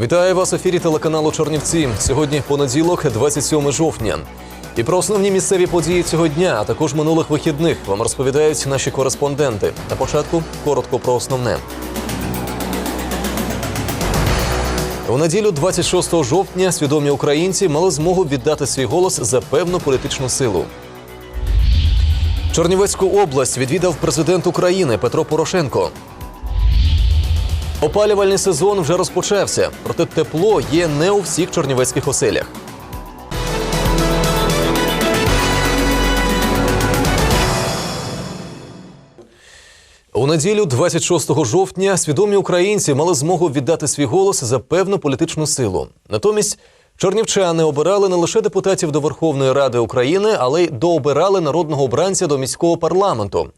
Вітаю вас в ефірі телеканалу Чорнівці. Сьогодні понеділок, 27 жовтня. І про основні місцеві події цього дня, а також минулих вихідних вам розповідають наші кореспонденти. На початку коротко про основне. У неділю, 26 жовтня, свідомі українці мали змогу віддати свій голос за певну політичну силу. Чернівецьку область відвідав президент України Петро Порошенко. Опалювальний сезон вже розпочався, проте тепло є не у всіх чернівецьких оселях. У неділю, 26 жовтня, свідомі українці мали змогу віддати свій голос за певну політичну силу. Натомість чорнівчани обирали не лише депутатів до Верховної Ради України, але й дообирали народного обранця до міського парламенту.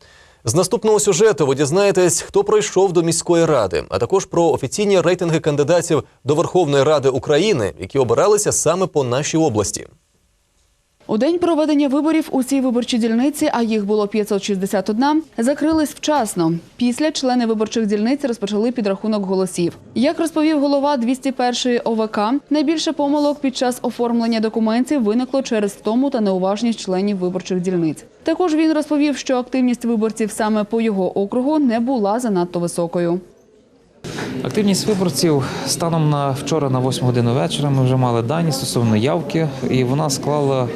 З наступного сюжету ви дізнаєтесь, хто пройшов до міської ради, а також про офіційні рейтинги кандидатів до Верховної Ради України, які обиралися саме по нашій області. У день проведення виборів усі виборчі дільниці, а їх було 561, закрились вчасно. Після члени виборчих дільниць розпочали підрахунок голосів. Як розповів голова 201-ї ОВК, найбільше помилок під час оформлення документів виникло через втому та неуважність членів виборчих дільниць. Також він розповів, що активність виборців саме по його округу не була занадто високою. Активність виборців станом на вчора на 8 годину вечора ми вже мали дані стосовно явки, і вона склала е,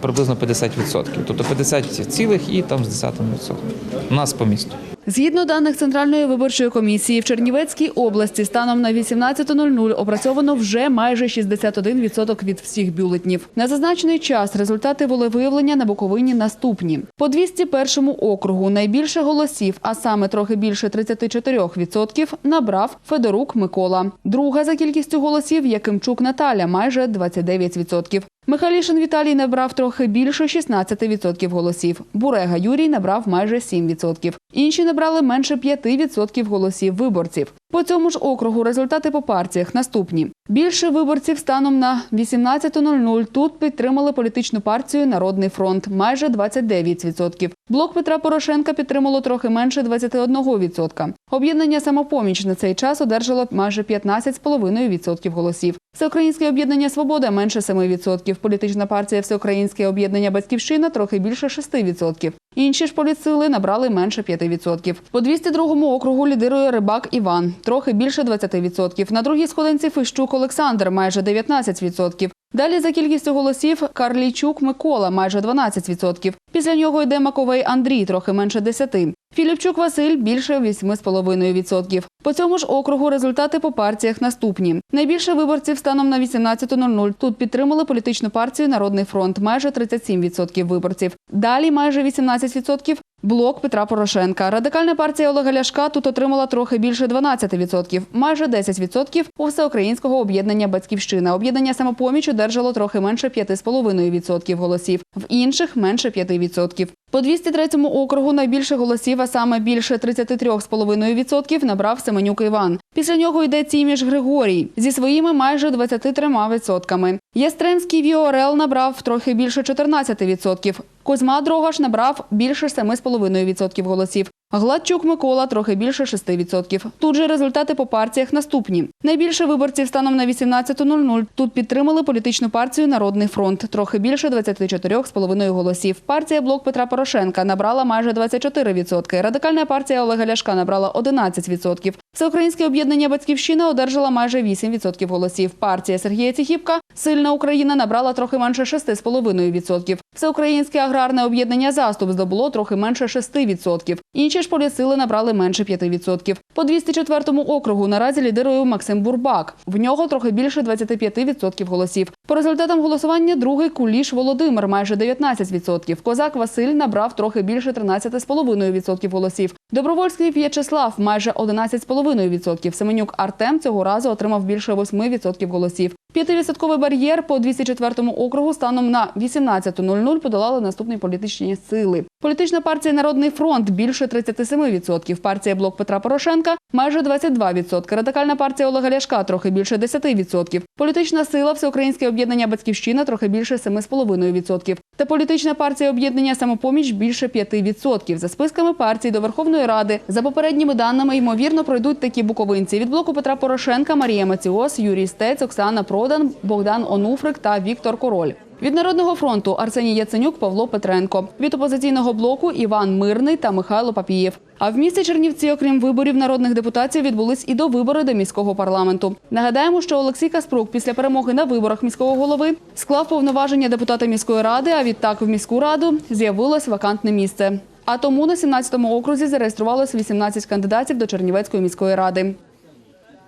приблизно 50%. Тобто 50 цілих і там з десятим відсотком. У нас по місту. Згідно даних Центральної виборчої комісії, в Чернівецькій області станом на 18.00 опрацьовано вже майже 61% від всіх бюлетнів. На зазначений час результати волевиявлення на Буковині наступні. По 201 округу найбільше голосів, а саме трохи більше 34%, набрав Федорук Микола. Друга за кількістю голосів Якимчук Наталя майже 29%. Михайлішин Віталій набрав трохи більше 16% голосів. Бурега Юрій набрав майже 7%. Інші набрали менше 5% голосів виборців. По цьому ж округу результати по партіях наступні. Більше виборців станом на 18.00 тут підтримали політичну партію Народний фронт майже 29%. Блок Петра Порошенка підтримало трохи менше 21%. Об'єднання самопоміч на цей час одержало майже 15,5% голосів. Всеукраїнське об'єднання Свобода менше 7%. Політична партія Всеукраїнське об'єднання Батьківщина трохи більше 6%. Інші ж політсили набрали менше 5%. По 202 округу лідирує Рибак Іван, трохи більше 20%. На другій сходинці Фищук Олександр майже 19%. Далі за кількістю голосів Карлійчук Микола майже 12%. Після нього йде Маковей Андрій, трохи менше 10%. Філіпчук Василь більше 8,5%. По цьому ж округу результати по партіях наступні. Найбільше виборців станом на 18.00 тут підтримали політичну партію Народний фронт майже 37% виборців. Далі майже 18% Блок Петра Порошенка. Радикальна партія Олега Ляшка тут отримала трохи більше 12%, майже 10% у всеукраїнського об'єднання Батьківщина. Об'єднання самопоміч одержало трохи менше 5,5% голосів, в інших менше 5%. По 203 округу найбільше голосів, а саме більше 33,5% набрав Семенюк Іван. Після нього йде Тіміш Григорій зі своїми майже 23%. Ястремський Віорел набрав трохи більше 14%. Козьма Дрогаш набрав більше 7,5% голосів. Гладчук Микола трохи більше 6%. Тут же результати по партіях наступні. Найбільше виборців станом на 18.00 тут підтримали політичну партію Народний фронт трохи більше 24,5% голосів. Партія Блок Петра Порошенка набрала майже 24%. Радикальна партія Олега Ляшка набрала 11%. Всеукраїнське об'єднання Батьківщина одержала майже 8% голосів. Партія Сергія Ціхіпка Сильна Україна набрала трохи менше 6,5%. Всеукраїнське аграрне об'єднання Заступ здобуло трохи менше 6%. Інші ж політсили набрали менше 5%. По 204 округу наразі лідирує Максим Бурбак. В нього трохи більше 25% голосів. По результатам голосування другий куліш Володимир майже 19%. Козак Василь набрав трохи більше 13,5% голосів. Добровольський В'ячеслав майже 11,5%. Семенюк Артем цього разу отримав більше 8% голосів. П'ятивідсотковий бар'єр по 204 округу станом на 18.00 подолали наступні політичні сили. Політична партія Народний фронт більше 37%. Партія Блок Петра Порошенка майже 22%. Радикальна партія Олега Ляшка трохи більше 10%. Політична сила Всеукраїнське об'єднання Батьківщина трохи більше 7,5%. Та політична партія об'єднання самопоміч більше 5%. За списками партій до Верховної Ради, за попередніми даними, ймовірно, пройдуть такі буковинці від блоку Петра Порошенка, Марія Маціос, Юрій Стець, Оксана Продан, Богдан Онуфрик та Віктор Король. Від народного фронту Арсеній Яценюк, Павло Петренко. Від опозиційного блоку Іван Мирний та Михайло Папієв. А в місті Чернівці, окрім виборів народних депутатів, відбулись і довибори до міського парламенту. Нагадаємо, що Олексій Каспрук після перемоги на виборах міського голови склав повноваження депутата міської ради. А відтак в міську раду з'явилось вакантне місце. А тому на 17-му окрузі зареєструвалось 18 кандидатів до Чернівецької міської ради.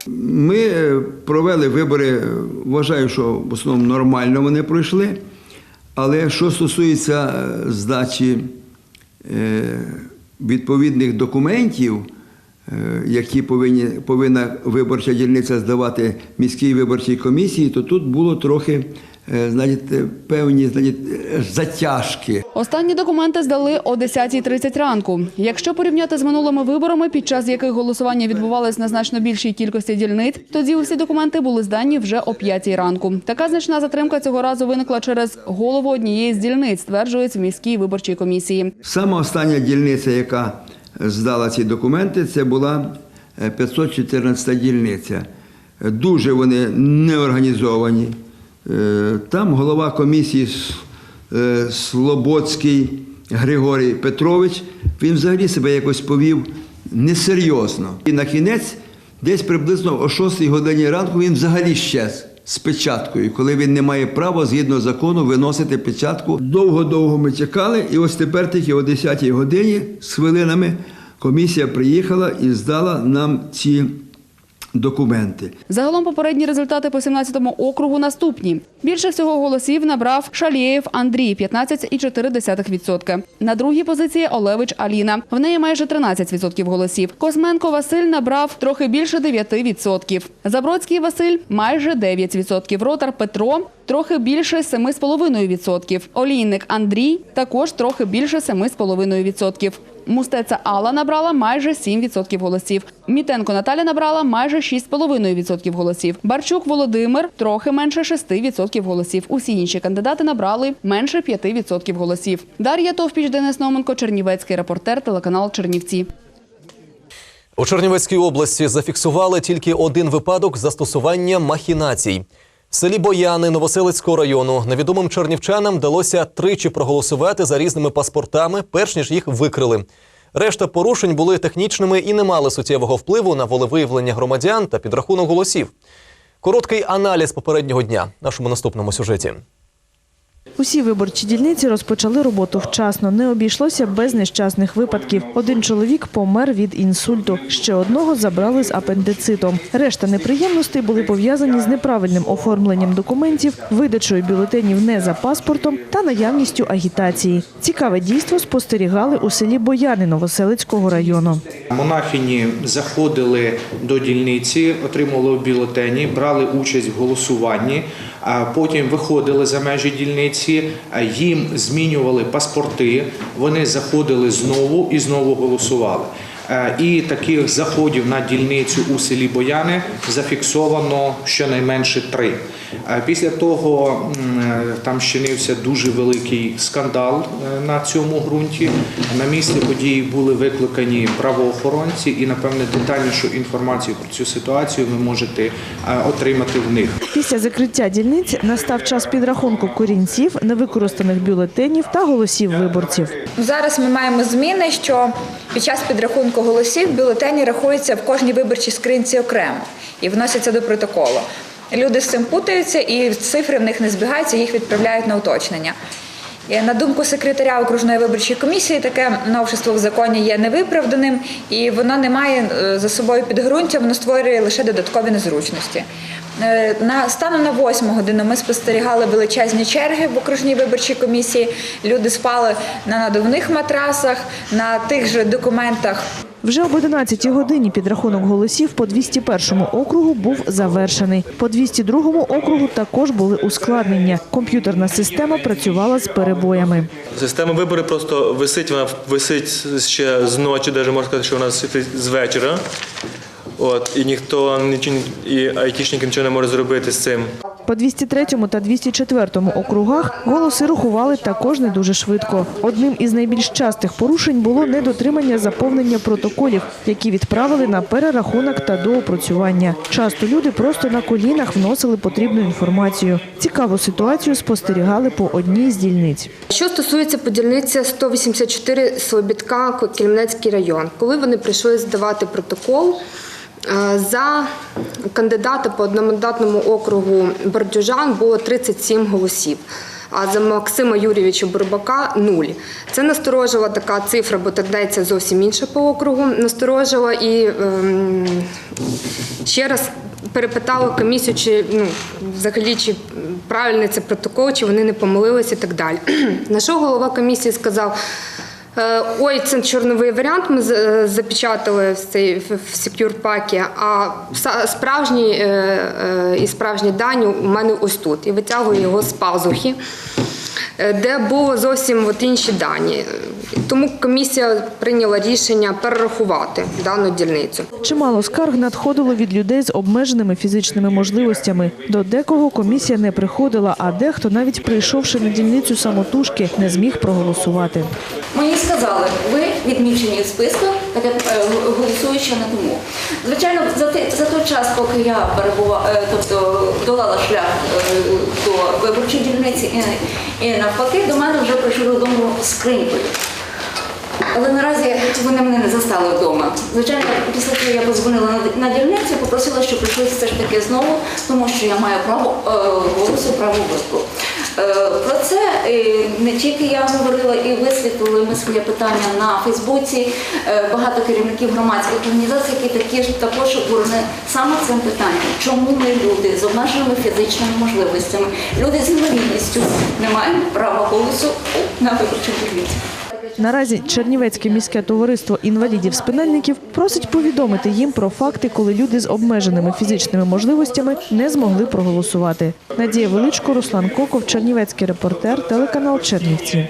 Ми е, провели вибори, вважаю, що в основному нормально вони пройшли. Але що стосується е, здачі е, відповідних документів, які повинні, повинна виборча дільниця здавати міській виборчій комісії, то тут було трохи е, знаєте, певні знаєте, е, затяжки. Останні документи здали о 10.30 ранку. Якщо порівняти з минулими виборами, під час яких голосування відбувалось на значно більшій кількості дільниць, тоді усі документи були здані вже о 5 ранку. Така значна затримка цього разу виникла через голову однієї з дільниць, стверджують в міській виборчій комісії. Сама остання дільниця, яка здала ці документи, це була е, 514 дільниця. Е, Дуже вони неорганізовані. Е, Там голова комісії е, Слободський Григорій Петрович, він взагалі себе якось повів несерйозно. І на кінець, десь приблизно о 6 годині ранку, він взагалі щез з печаткою, коли він не має права згідно закону виносити печатку. Довго-довго ми чекали, і ось тепер тільки о 10 годині з хвилинами комісія приїхала і здала нам ці документи. Загалом попередні результати по 17-му округу наступні. Більше всього голосів набрав Шалієв Андрій 15,4%. На другій позиції Олевич Аліна. В неї майже 13% голосів. Косменко Василь набрав трохи більше 9%. Забродський Василь майже 9%. Ротар Петро трохи більше 7,5%. Олійник Андрій також трохи більше 7,5%. Мустеця Алла набрала майже 7% голосів. Мітенко Наталя набрала майже 6,5% голосів. Барчук Володимир трохи менше 6% голосів. Усі інші кандидати набрали менше 5% голосів. Дар'я Товпіч, Денис Номенко, Чернівецький репортер, телеканал Чернівці. У Чернівецькій області зафіксували тільки один випадок застосування махінацій. В селі Бояни Новоселицького району невідомим чернівчанам вдалося тричі проголосувати за різними паспортами, перш ніж їх викрили. Решта порушень були технічними і не мали суттєвого впливу на волевиявлення громадян та підрахунок голосів. Короткий аналіз попереднього дня нашому наступному сюжеті. Усі виборчі дільниці розпочали роботу вчасно. Не обійшлося без нещасних випадків. Один чоловік помер від інсульту. Ще одного забрали з апендицитом. Решта неприємностей були пов'язані з неправильним оформленням документів, видачою бюлетенів не за паспортом та наявністю агітації. Цікаве дійство спостерігали у селі Бояни Новоселицького району. Монахині заходили до дільниці, отримували бюлетені, брали участь в голосуванні, а потім виходили за межі дільниці, а їм змінювали паспорти, вони заходили знову і знову голосували. Е, І таких заходів на дільницю у селі Бояни зафіксовано щонайменше три. Е, Після того е, там щинився дуже великий скандал на цьому ґрунті. На місце події були викликані правоохоронці, і напевне детальнішу інформацію про цю ситуацію ви можете отримати в них. Після закриття дільниць настав час підрахунку корінців, невикористаних бюлетенів та голосів виборців. Зараз ми маємо зміни, що під час підрахунку голосів бюлетені рахуються в кожній виборчій скринці окремо і вносяться до протоколу. Люди з цим путаються, і цифри в них не збігаються, їх відправляють на уточнення. І, На думку секретаря окружної виборчої комісії, таке новшество в законі є невиправданим, і воно не має е, за собою підґрунтя, воно створює лише додаткові незручності. Е, На станом на 8 годину ми спостерігали величезні черги в окружній виборчій комісії. Люди спали на надувних матрасах, на тих же документах Вже об 11 годині підрахунок голосів по 201 округу був завершений. По 202 округу також були ускладнення. Комп'ютерна система працювала з перебоями. Система виборів просто висить, вона висить ще з ночі, навіть можна сказати, що вона з вечора. От, і ніхто і айтішники нічого не може зробити з цим. По 203 та 204 округах голоси рахували також не дуже швидко. Одним із найбільш частих порушень було недотримання заповнення протоколів, які відправили на перерахунок та доопрацювання. Часто люди просто на колінах вносили потрібну інформацію. Цікаву ситуацію спостерігали по одній з дільниць. Що стосується по дільниці 184 Слобідка, Кельменецький район, коли вони прийшли здавати протокол. Е, За кандидата по одномандатному округу Бордюжан було 37 голосів, а за Максима Юрійовича Бурбака – нуль. Це насторожила така цифра, бо тенденція зовсім інша по округу. Насторожила і ем, ще раз перепитала комісію, чи ну, взагалі чи правильний це протокол, чи вони не помилилися і так далі. На що голова комісії сказав? «Е, Ой, це чорновий варіант. Ми е, запечатали в цей в секюрпакі, а справжні е, і справжні дані у мене ось тут. І витягую його з пазухи, де було зовсім от інші дані. Тому комісія прийняла рішення перерахувати дану дільницю. Чимало скарг надходило від людей з обмеженими фізичними можливостями. До декого комісія не приходила, а дехто, навіть прийшовши на дільницю самотужки, не зміг проголосувати. Мені сказали, ви відмічені в списку, таке е, голосуючи на тому. Звичайно, за, те- за той час, поки я перебувала, тобто долала шлях е, до виборчої дільниці і, і навпаки, до мене вже прийшли додому скринькою. Але наразі вони мене не застали вдома. Звичайно, після того я подзвонила на, дільницю, попросила, щоб прийшли все ж таки знову, тому що я маю право е, голосу, право вибору. Е, про це е, не тільки я говорила і висвітлили ми своє питання на Фейсбуці. Е, багато керівників громадських організацій, які такі ж також обурені саме цим питанням. Чому ми люди з обмеженими фізичними можливостями, люди з інвалідністю не маємо права голосу на виборчій дільниці? Наразі Чернівецьке міське товариство інвалідів-спинальників просить повідомити їм про факти, коли люди з обмеженими фізичними можливостями не змогли проголосувати. Надія Величко, Руслан Коков, Чернівецький репортер, телеканал Чернівці.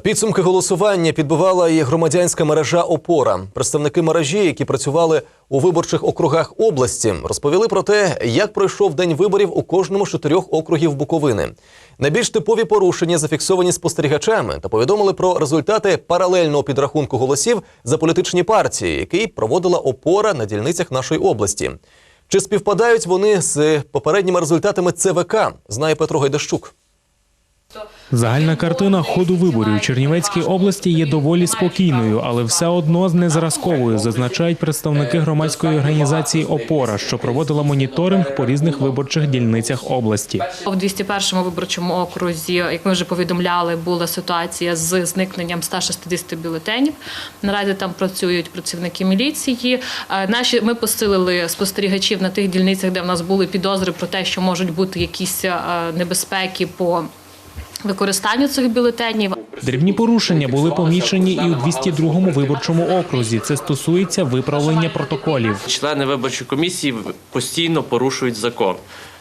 Підсумки голосування підбивала і громадянська мережа Опора. Представники мережі, які працювали у виборчих округах області, розповіли про те, як пройшов день виборів у кожному з чотирьох округів Буковини. Найбільш типові порушення зафіксовані спостерігачами та повідомили про результати паралельного підрахунку голосів за політичні партії, який проводила опора на дільницях нашої області. Чи співпадають вони з попередніми результатами ЦВК? Знає Петро Гайдащук. Загальна картина ходу виборів у Чернівецькій області є доволі спокійною, але все одно з незразковою, зазначають представники громадської організації Опора, що проводила моніторинг по різних виборчих дільницях області. В 201-му виборчому окрузі, як ми вже повідомляли, була ситуація з зникненням 160 бюлетенів. Наразі там працюють працівники міліції. Е, Наші ми посилили спостерігачів на тих дільницях, де в нас були підозри про те, що можуть бути якісь е, небезпеки по використанню цих бюлетенів. Дрібні порушення були помічені і у 202-му виборчому окрузі. Це стосується виправлення протоколів. Члени виборчої комісії постійно порушують закон,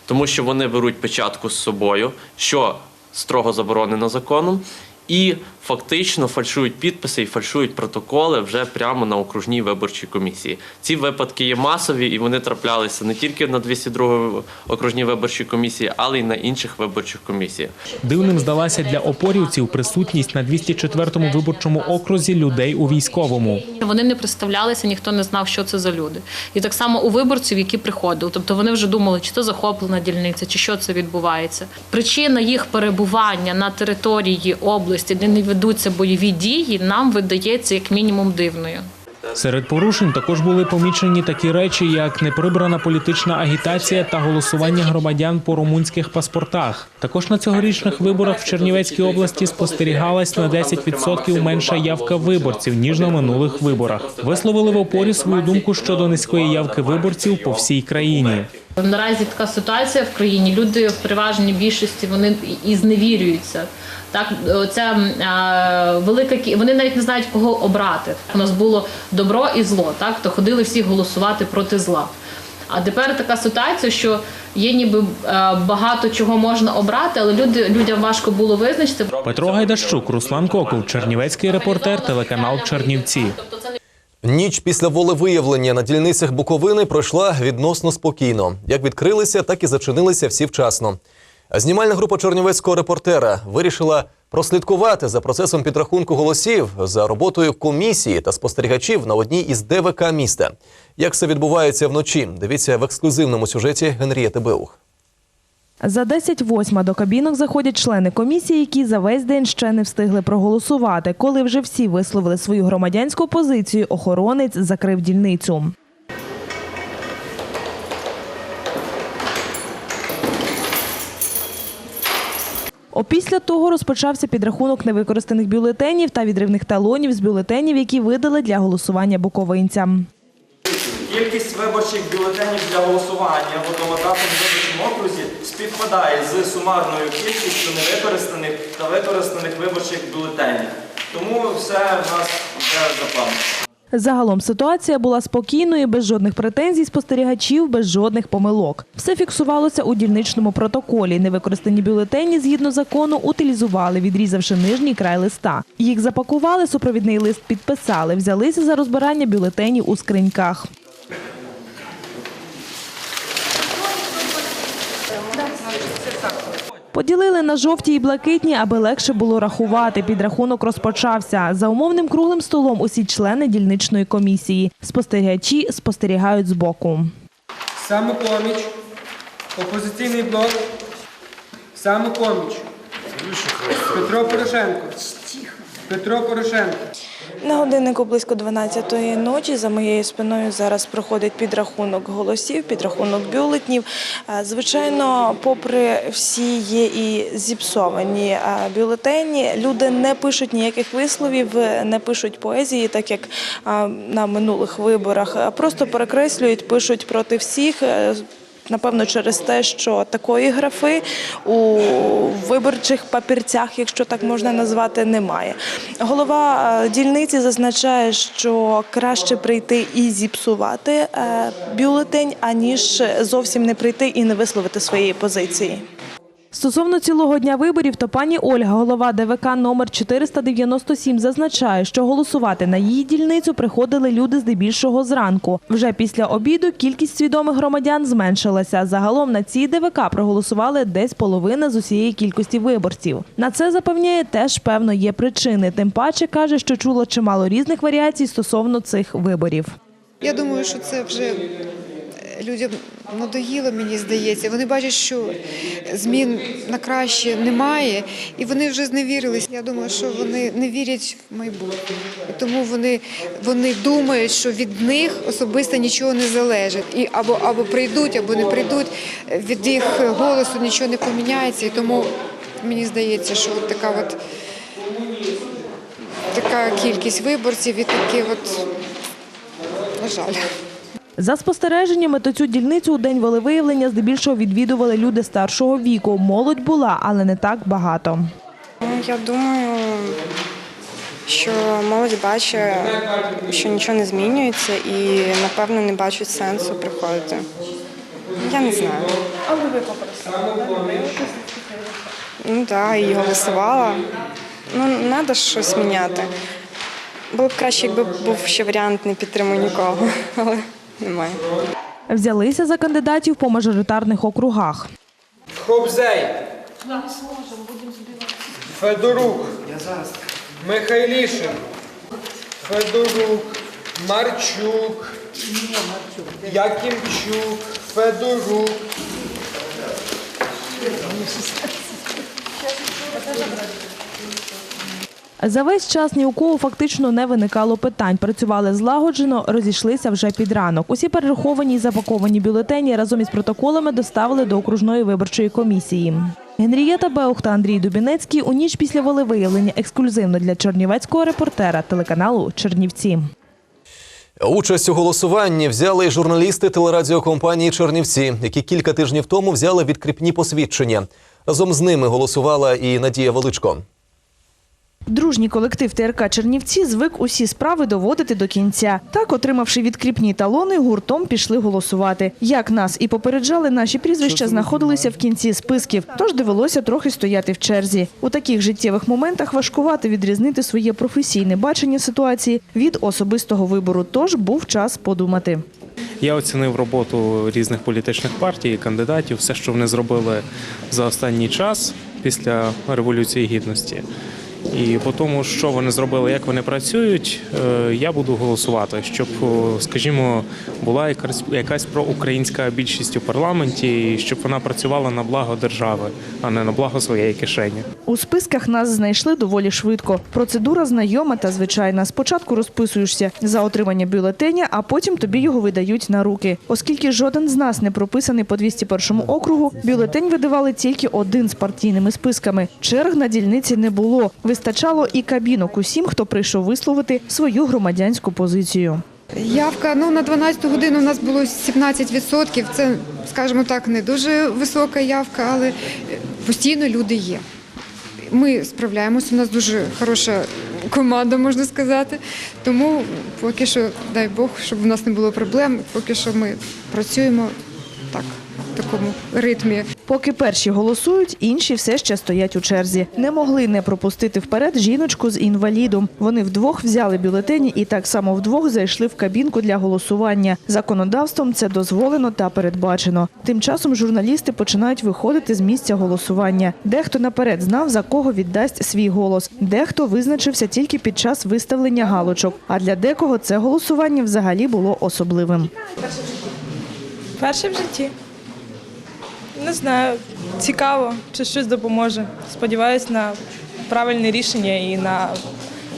тому що вони беруть печатку з собою, що строго заборонено законом, і фактично фальшують підписи і фальшують протоколи вже прямо на окружній виборчій комісії. Ці випадки є масові і вони траплялися не тільки на 202 окружній виборчій комісії, але й на інших виборчих комісіях. Дивним здалася для опорівців присутність на 204-му виборчому окрузі людей у військовому. Вони не представлялися, ніхто не знав, що це за люди. І так само у виборців, які приходили. Тобто вони вже думали, чи це захоплена дільниця, чи що це відбувається. Причина їх перебування на території області, де не ведуться бойові дії, нам видається як мінімум дивною. Серед порушень також були помічені такі речі, як неприбрана політична агітація та голосування громадян по румунських паспортах. Також на цьогорічних виборах в Чернівецькій області спостерігалась на 10% менша явка виборців ніж на минулих виборах. Висловили в опорі свою думку щодо низької явки виборців по всій країні. Наразі така ситуація в країні. Люди в переважній більшості вони і зневірюються. Так, це е, велика кі- вони навіть не знають кого обрати. У нас було добро і зло, так то ходили всі голосувати проти зла. А тепер така ситуація, що є ніби е, багато чого можна обрати, але люди людям важко було визначити. Петро Гайдащук, Руслан Коков, Чернівецький репортер, телеканал Чернівці. Ніч після волевиявлення на дільницях Буковини пройшла відносно спокійно. Як відкрилися, так і зачинилися всі вчасно. Знімальна група чернівецького репортера вирішила прослідкувати за процесом підрахунку голосів за роботою комісії та спостерігачів на одній із ДВК міста. Як це відбувається вночі? Дивіться в ексклюзивному сюжеті Генрієти Беух. За 10.08 до кабінок заходять члени комісії, які за весь день ще не встигли проголосувати. Коли вже всі висловили свою громадянську позицію, охоронець закрив дільницю. Опісля того розпочався підрахунок невикористаних бюлетенів та відривних талонів з бюлетенів, які видали для голосування буковинцям. Кількість виборчих бюлетенів для голосування в одномандатному виборчому окрузі співпадає з сумарною кількістю невикористаних та використаних виборчих бюлетенів. Тому все в нас вже за планом. Загалом ситуація була спокійною, без жодних претензій спостерігачів, без жодних помилок. Все фіксувалося у дільничному протоколі. Невикористані бюлетені згідно закону утилізували, відрізавши нижній край листа. Їх запакували, супровідний лист підписали, взялися за розбирання бюлетенів у скриньках. Поділили на жовті і блакитні, аби легше було рахувати. Підрахунок розпочався. За умовним круглим столом усі члени дільничної комісії. Спостерігачі спостерігають збоку. Самопоміч, опозиційний блок, самопоміч. Петро Порошенко. Петро Порошенко. На годиннику близько 12-ї ночі за моєю спиною зараз проходить підрахунок голосів, підрахунок бюлетнів. Е, Звичайно, попри всі є і зіпсовані е, бюлетені, люди не пишуть ніяких висловів, не пишуть поезії, так як е, на минулих виборах. Просто перекреслюють, пишуть проти всіх. Напевно, через те, що такої графи у виборчих папірцях, якщо так можна назвати, немає. Голова е, дільниці зазначає, що краще прийти і зіпсувати е, бюлетень, аніж зовсім не прийти і не висловити своєї позиції. Стосовно цілого дня виборів, то пані Ольга, голова ДВК номер 497, зазначає, що голосувати на її дільницю приходили люди здебільшого зранку. Вже після обіду кількість свідомих громадян зменшилася. Загалом на цій ДВК проголосували десь половина з усієї кількості виборців. На це запевняє теж певно є причини. Тим паче каже, що чуло чимало різних варіацій стосовно цих виборів. Я думаю, що це вже людям надоїло, мені здається. Вони бачать, що змін на краще немає, і вони вже зневірились. Я думаю, що вони не вірять в майбутнє. І тому вони, вони думають, що від них особисто нічого не залежить. І або, або прийдуть, або не прийдуть. Від їх голосу нічого не поміняється. І тому мені здається, що от така от така кількість виборців і такі от, на жаль. За спостереженнями, то цю дільницю у день волевиявлення здебільшого відвідували люди старшого віку. Молодь була, але не так багато. Я думаю, що молодь бачить, що нічого не змінюється і, напевно, не бачить сенсу приходити. Я не знаю. Але ви попросили. Ну так, і голосувала. Ну, треба щось міняти. Було б краще, якби був ще варіант не підтримую нікого, але немає. Взялися за кандидатів по мажоритарних округах. Хобзей. Федорук. Михайлішин. Федорук. Марчук. Якимчук. Федорук. За весь час ні у кого фактично не виникало питань. Працювали злагоджено, розійшлися вже під ранок. Усі перераховані і запаковані бюлетені разом із протоколами доставили до окружної виборчої комісії. Генрієта Беух та Андрій Дубінецький у ніч після волевиявлення ексклюзивно для чернівецького репортера телеканалу Чернівці. Участь у голосуванні взяли й журналісти телерадіокомпанії Чернівці, які кілька тижнів тому взяли відкріпні посвідчення. Разом з ними голосувала і Надія Величко. Дружній колектив ТРК Чернівці звик усі справи доводити до кінця. Так, отримавши відкріпні талони, гуртом пішли голосувати. Як нас і попереджали, наші прізвища знаходилися в кінці списків, тож довелося трохи стояти в черзі. У таких життєвих моментах важкувато відрізнити своє професійне бачення ситуації від особистого вибору. Тож був час подумати. Я оцінив роботу різних політичних партій, кандидатів, все, що вони зробили за останній час після Революції Гідності. І по тому, що вони зробили, як вони працюють, е, я буду голосувати, щоб, скажімо, була якась, проукраїнська більшість у парламенті, і щоб вона працювала на благо держави, а не на благо своєї кишені. У списках нас знайшли доволі швидко. Процедура знайома та звичайна. Спочатку розписуєшся за отримання бюлетеня, а потім тобі його видають на руки. Оскільки жоден з нас не прописаний по 201 округу, бюлетень видавали тільки один з партійними списками. Черг на дільниці не було. Вистачало і кабінок усім, хто прийшов висловити свою громадянську позицію. Явка ну, на 12 годину у нас було 17%. Це, скажімо так, не дуже висока явка, але е, постійно люди є. Ми справляємося, у нас дуже хороша команда, можна сказати. Тому поки що, дай Бог, щоб у нас не було проблем, поки що ми працюємо так, такому ритмі. Поки перші голосують, інші все ще стоять у черзі. Не могли не пропустити вперед жіночку з інвалідом. Вони вдвох взяли бюлетені і так само вдвох зайшли в кабінку для голосування. Законодавством це дозволено та передбачено. Тим часом журналісти починають виходити з місця голосування. Дехто наперед знав, за кого віддасть свій голос. Дехто визначився тільки під час виставлення галочок. А для декого це голосування взагалі було особливим. Перше в житті. Не знаю, цікаво, чи щось допоможе. Сподіваюсь на правильне рішення і на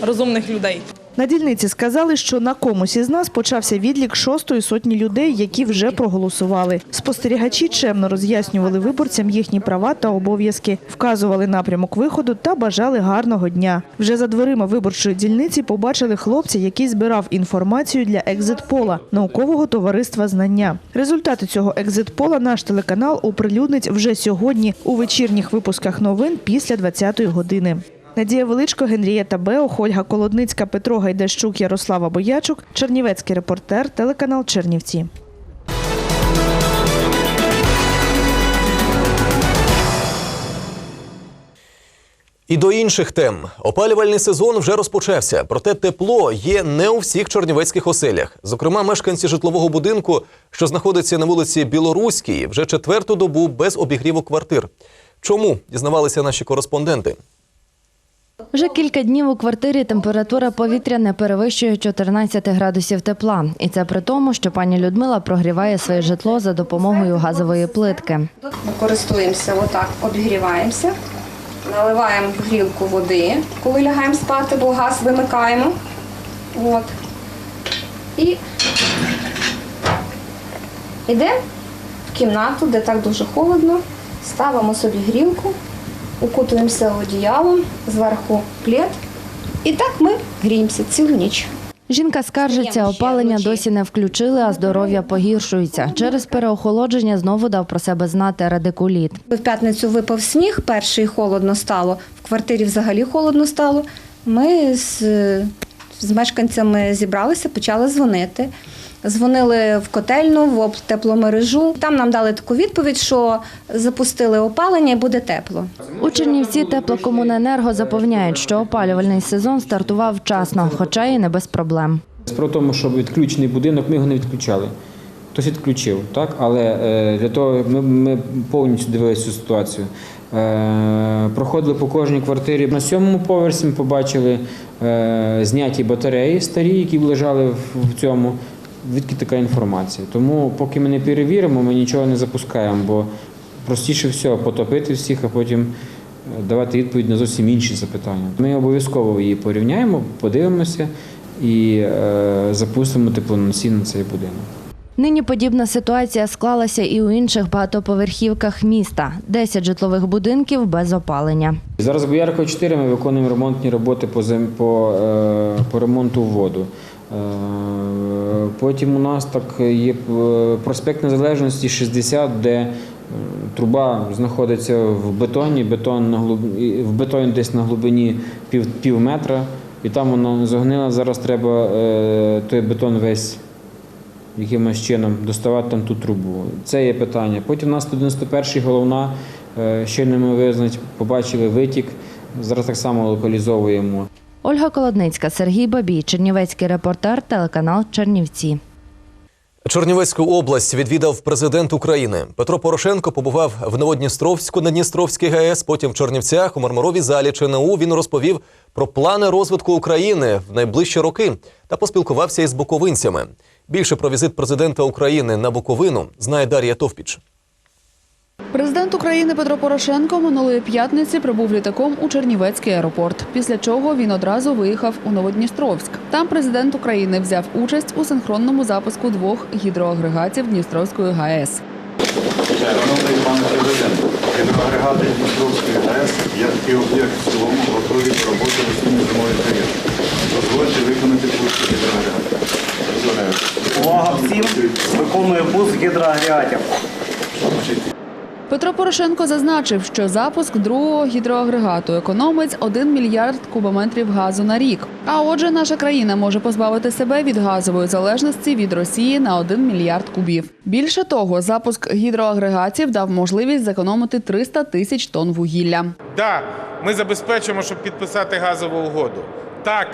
розумних людей. На дільниці сказали, що на комусь із нас почався відлік шостої сотні людей, які вже проголосували. Спостерігачі чемно роз'яснювали виборцям їхні права та обов'язки, вказували напрямок виходу та бажали гарного дня. Вже за дверима виборчої дільниці побачили хлопця, який збирав інформацію для екзитпола наукового товариства знання. Результати цього екзитпола наш телеканал оприлюднить вже сьогодні у вечірніх випусках новин після 20-ї години. Надія Величко, Генрієта Бео, Ольга Колодницька, Петро Гайдащук, Ярослава Боячук, Чернівецький репортер, телеканал Чернівці. І до інших тем. Опалювальний сезон вже розпочався, проте тепло є не у всіх чернівецьких оселях. Зокрема, мешканці житлового будинку, що знаходиться на вулиці Білоруській, вже четверту добу без обігріву квартир. Чому дізнавалися наші кореспонденти? Вже кілька днів у квартирі температура повітря не перевищує 14 градусів тепла. І це при тому, що пані Людмила прогріває своє житло за допомогою газової плитки. Користуємося отак, обігріваємося, наливаємо в грілку води, коли лягаємо спати, бо газ вимикаємо. От. І йдемо в кімнату, де так дуже холодно, ставимо собі грілку, укутуємося одіялом, зверху плед. І так ми гріємося цілу ніч. Жінка скаржиться, опалення досі не включили, а здоров'я погіршується. Через переохолодження знову дав про себе знати радикуліт. В п'ятницю випав сніг, перший холодно стало. В квартирі взагалі холодно стало. Ми з, з мешканцями зібралися, почали дзвонити. Дзвонили в котельну, в тепломережу. Там нам дали таку відповідь, що запустили опалення і буде тепло. У Чернівці теплокомуненерго запевняють, що опалювальний сезон стартував вчасно, хоча і не без проблем. В тому, що відключений будинок, ми його не відключали. Хтось відключив, так? але е, для того ми, ми повністю дивилися цю ситуацію. Е, проходили по кожній квартирі. На сьомому поверсі ми побачили е, зняті батареї старі, які лежали в цьому. Відки така інформація. Тому поки ми не перевіримо, ми нічого не запускаємо, бо простіше всього потопити всіх, а потім е, давати відповідь на зовсім інші запитання. Ми обов'язково її порівняємо, подивимося і е, запустимо теплоносій на цей будинок. Нині подібна ситуація склалася і у інших багатоповерхівках міста. 10 житлових будинків без опалення. Зараз Боярко 4 ми виконуємо ремонтні роботи по, по, е, по ремонту воду. Е, Потім у нас так є е, проспект Незалежності 60, де Труба знаходиться в бетоні, бетон на глиб... і в бетоні десь на глибині пів, пів метра, і там вона загнила. Зараз треба е, той бетон весь якимось чином доставати там ту трубу. Це є питання. Потім у нас 191 головна, е, щойно ми визнать, побачили витік. Зараз так само локалізовуємо. Ольга Колодницька, Сергій Бабій, Чернівецький репортер, телеканал Чернівці. Чернівецьку область відвідав президент України. Петро Порошенко побував в Новодністровську на Дністровській ГАЕС, потім в Чернівцях, у Мармуровій залі ЧНУ. Він розповів про плани розвитку України в найближчі роки та поспілкувався із буковинцями. Більше про візит президента України на Буковину знає Дар'я Товпіч. Президент України Петро Порошенко минулої п'ятниці прибув літаком у Чернівецький аеропорт. Після чого він одразу виїхав у Новодністровськ. Там президент України взяв участь у синхронному запуску двох гідроагрегатів Дністровської ГАЕС. Шановний пане президент, гідроагрегати Дністровської ГАЕС, як і об'єкт в цілому, готові до роботи в осінньо зимовий період. Дозвольте виконати пуск гідроагрегатів. Увага всім! Виконує пуск гідроагрегатів. Петро Порошенко зазначив, що запуск другого гідроагрегату економить 1 мільярд кубометрів газу на рік. А отже, наша країна може позбавити себе від газової залежності від Росії на 1 мільярд кубів. Більше того, запуск гідроагрегатів дав можливість зекономити 300 тисяч тонн вугілля. Да, ми забезпечимо, щоб підписати газову угоду. Так,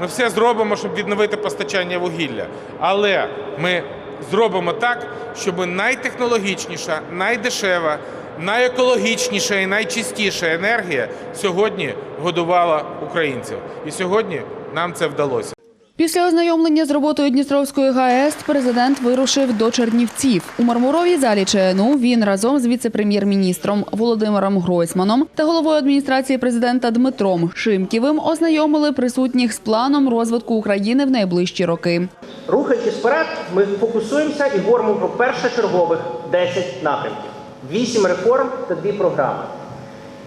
ми все зробимо, щоб відновити постачання вугілля. Але ми зробимо так, щоб найтехнологічніша, найдешева, найекологічніша і найчистіша енергія сьогодні годувала українців. І сьогодні нам це вдалося. Після ознайомлення з роботою Дністровської ГАЕС президент вирушив до Чернівців. У мармуровій залі ЧНУ він разом з віце-прем'єр-міністром Володимиром Гройсманом та головою адміністрації президента Дмитром Шимківим ознайомили присутніх з планом розвитку України в найближчі роки. Рухаючись вперед, ми фокусуємося і говоримо про першочергових 10 напрямків, 8 реформ та 2 програми.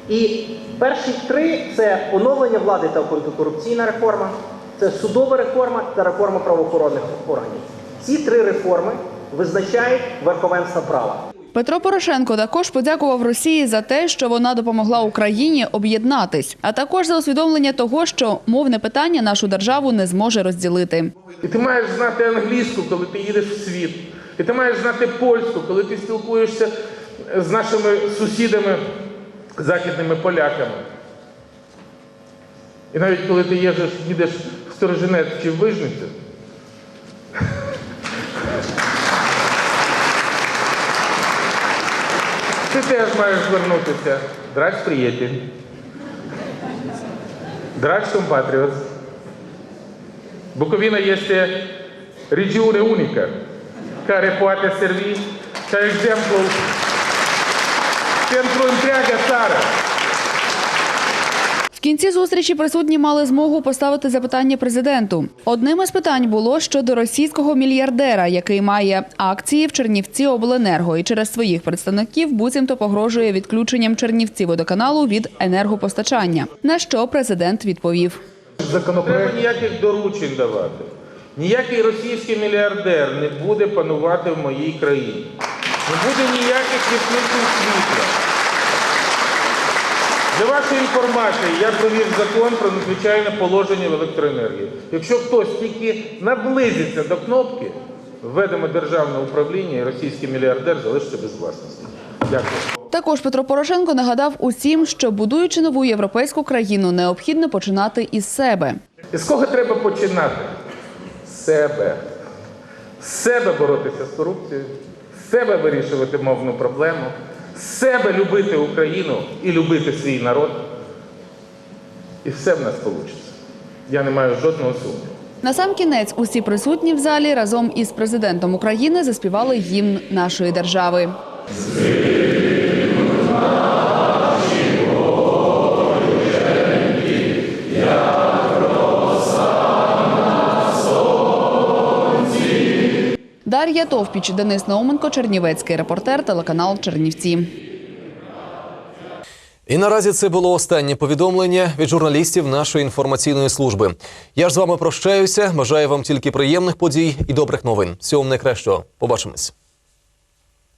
І перші три це оновлення влади та антикорупційна реформа, це судова реформа та реформа правоохоронних органів. Ці три реформи визначають верховенство права. Петро Порошенко також подякував Росії за те, що вона допомогла Україні об'єднатись, а також за усвідомлення того, що мовне питання нашу державу не зможе розділити. І ти маєш знати англійську, коли ти їдеш в світ. І ти маєш знати польську, коли ти спілкуєшся з нашими сусідами, західними поляками. І навіть коли ти їдеш, їдеш в Сторожинець чи в Вижницю, ти теж маєш звернутися. Драч приятель. Драч компатріос. Bucovina este regiune unică care poate servi ca exemplu pentru întreaga țară. В кінці зустрічі присутні мали змогу поставити запитання президенту. Одним із питань було щодо російського мільярдера, який має акції в Чернівці Обленерго і через своїх представників буцімто погрожує відключенням Чернівці водоканалу від енергопостачання. На що президент відповів. Законопроект. Треба ніяких доручень давати. Ніякий російський мільярдер не буде панувати в моїй країні. Не буде ніяких відключень світла. Для вашої інформації, я провів закон про надзвичайне положення в електроенергії. Якщо хтось тільки наблизиться до кнопки, введемо державне управління і російський мільярдер залишиться без власності. Дякую. Також Петро Порошенко нагадав усім, що будуючи нову європейську країну, необхідно починати із себе. З кого треба починати? З себе. З себе боротися з корупцією, з себе вирішувати мовну проблему, себе любити Україну і любити свій народ. І все в нас вийде. Я не маю жодного сумніву. На сам кінець усі присутні в залі разом із президентом України заспівали гімн нашої держави. Дар'я Товпіч, Денис Науменко, Чернівецький репортер, телеканал Чернівці. І наразі це було останнє повідомлення від журналістів нашої інформаційної служби. Я ж з вами прощаюся. Бажаю вам тільки приємних подій і добрих новин. Всього найкращого. Побачимось.